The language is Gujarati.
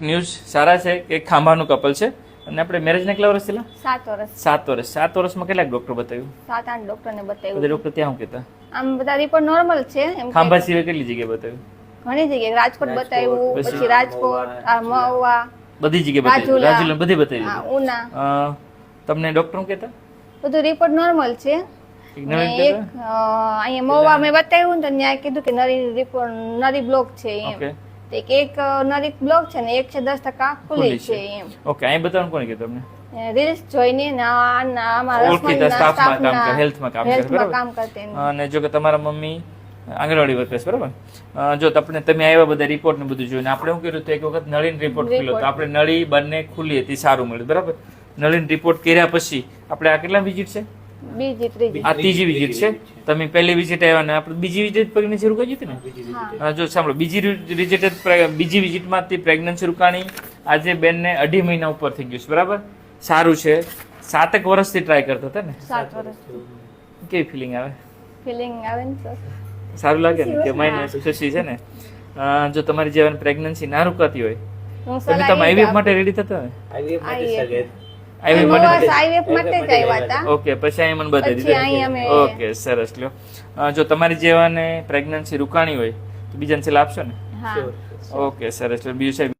ન્યૂઝ સારા છે કે ખાંભાનું કપલ છે. અને આપણે મેરેજને કેટલા વર્ષ થયેલા? સાત વર્ષ. સાત વર્ષ. સાત વર્ષમાં કેટલાક ડોક્ટર બતાવ્યું? સાત આઠ ડોક્ટરને બધા બતાવ્યું. ડોક્ટર ત્યાં શું કહેતા? આમ બધા રિપોર્ટ નોર્મલ છે એમ કે ખાંભા સિવાય કેટલી જગ્યાએ બતાવ્યું? ઘણી જગ્યાએ. રાજકોટ બતાવ્યું પછી રાજકોટ આ મહુવા બધી જગ્યાએ બતાવ્યું રાજુલા. બધી બતાવી ઉના. તમને ડોક્ટર શું કહેતા? બધું રિપોર્ટ નોર્મલ છે. એક અહીંયા મહુવા મેં બતાવ્યું તો ત્યાં કીધું કે નરી રિપોર્ટ નરી બ્લોક છે એમ. ઓકે તો એક એક અ, બ્લોક છે ને એક છે દસ ટકા ખુલ્લી છે. એમ. ઓકે અહીં બતાવવાનું કોને કીધું તમને? રીલ્સ જોઈને ને આ- આ અમારા સ્ટાફમાં કામ કરે, હેલ્થમાં કામ કરે, બરાબર? કામ કરતા અને જો કે તમારા મમ્મી આંગણવાડી વર્કર્સ બરાબર? જો તમને તમે આવ્યા બધા રિપોર્ટ ને બધું જોઈને આપણે શું કર્યું હતું એક વખત નળીન રિપોર્ટ ખુલ્યો તો આપણે નળી બંને ખુલ્લી હતી સારું મળ્યું બરાબર? નળીન રિપોર્ટ કર્યા પછી આપણે આ કેટલા વિઝિટ છે? બીજી ત્રીજી. આ ત્રીજી વિઝિટ છે? તમે પહેલી વિઝિટ આવ્યા ને આપણે બીજી વિઝિટ પ્રેગ્નન્સી રોકાઈ હતી ને? જો સાંભળો બીજી વિઝિટ બીજી વિઝિટમાંથી પ્રેગ્નન્સી રોકાણી આજે બેનને અઢી મહિના ઉપર થઈ ગયું છે બરાબર? સારું છે. સાતેક વર્ષથી ટ્રાય કરતા હતા ને? સાત વર્ષ. કેવી ફિલિંગ આવે? ફિલિંગ આવે ને તો સારું લાગે ને કે માઇનસ ખુશી છે ને? જો તમારી જીવન પ્રેગ્નન્સી ના રોકાતી હોય તમે તમે આઈવીએફ માટે રેડી થતા ને આઈવીએફ માટે. સગત. ઓકે પછી અહીં મને બતાવી દીધું. ઓકે સરસ લ્યો. જો તમારી જેવાને પ્રેગ્નન્સી રોકાણી હોય તો બીજાને સલાહ આપશો ને? ઓકે સરસ લ્યો. બીજું સાહેબ